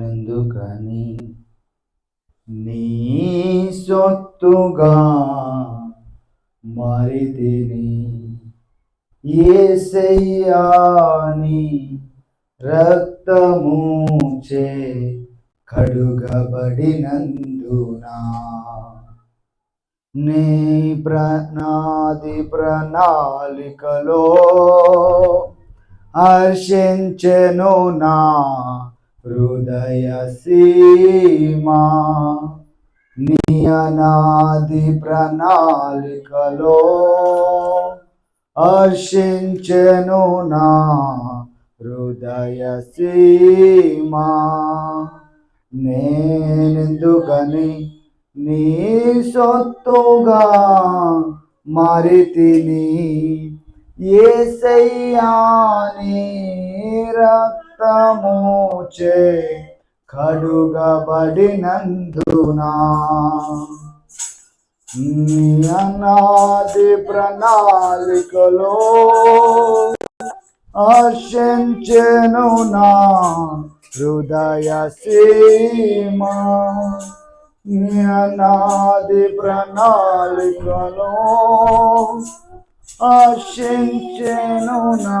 నందుకని నీ సొత్తుగా మరిదిని ఏసయ్యాని రక్తముచే కడుగబడినందున. నీ ప్రణాది ప్రణాళికలో హర్షించెను నా హృదయ సీమా నీ అనాది ప్రణాళికలో హర్షించెను నా హృదయ సీమా నేనెందుకని నీ సొత్తుగా మారితిని? ఏసయ్యాని రక్తముచే కడుగబడినందునా? అనాది ప్రణాళికలో ఆశించెను నా హృదయ సీమా. నీ అనాది ప్రణాళికలో ఆశించెను నా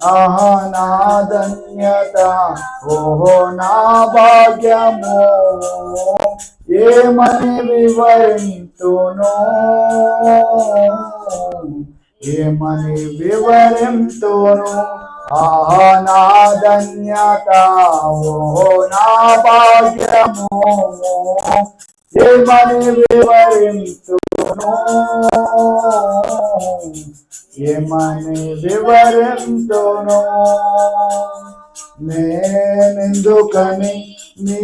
ఆహా నా ధన్యత ఓహో నా భాగ్యము. ఏమని వివరింతును? ఏమని వివరింతును? ఆహా నా ధన్యత ఓహో నా భాగ్యము. ఏమని వివరింతు వివరింతును ఏమని వివరింతును నేనెందుకని నీ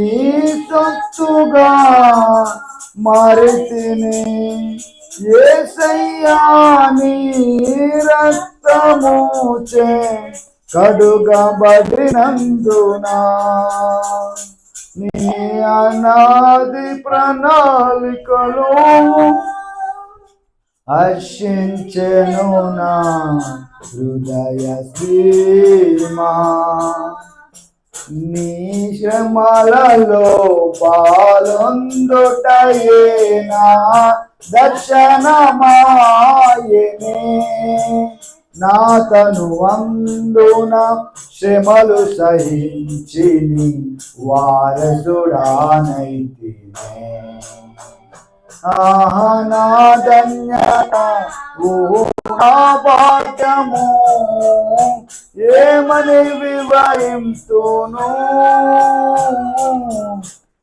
సొత్తుగా మారితిని? ఏసయ్యా నీ రక్తముచే కడుగబడినందునా నీ అనాది ప్రణాళికలో హర్షించెను నా హృదయ సీమా నీ శ్రమలలో పాలొందుటయేనా దర్శనమాయనే. నా తను అందున శ్రమలు సహించిని వారసుడానైతినే ఆహా నా భాగ్యము ఏమని వివరింతును?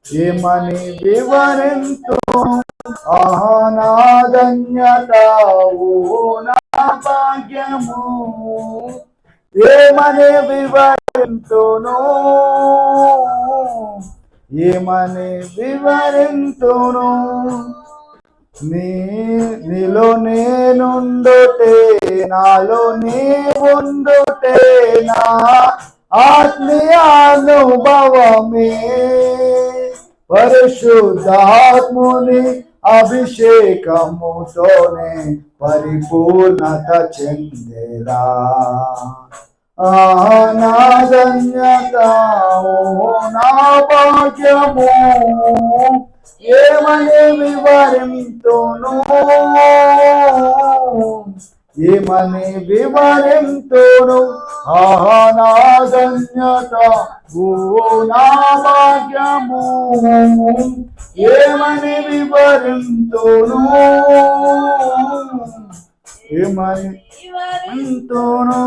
ఏమని వివరింతు ఆహా నా నా భాగ్యము ఏమని వివరింతును? ఏమని వివరింతును? నీ నీలో నేనుండుటే నాలో నీ ఉండుటే నా ఆత్మీయానుభవమే పరిశుద్ధాత్ముని అభిషేకముతోనే పరిపూర్ణత చెందేలా. నా ధన్యత ఓ నా భాగ్యము. ఏమని వివరింతును ఏమని వివరింతును? ఆహా నా ధన్యత ఓ నా భాగ్యము. ఏమని వివరింతును? ఏమని వివరింతును?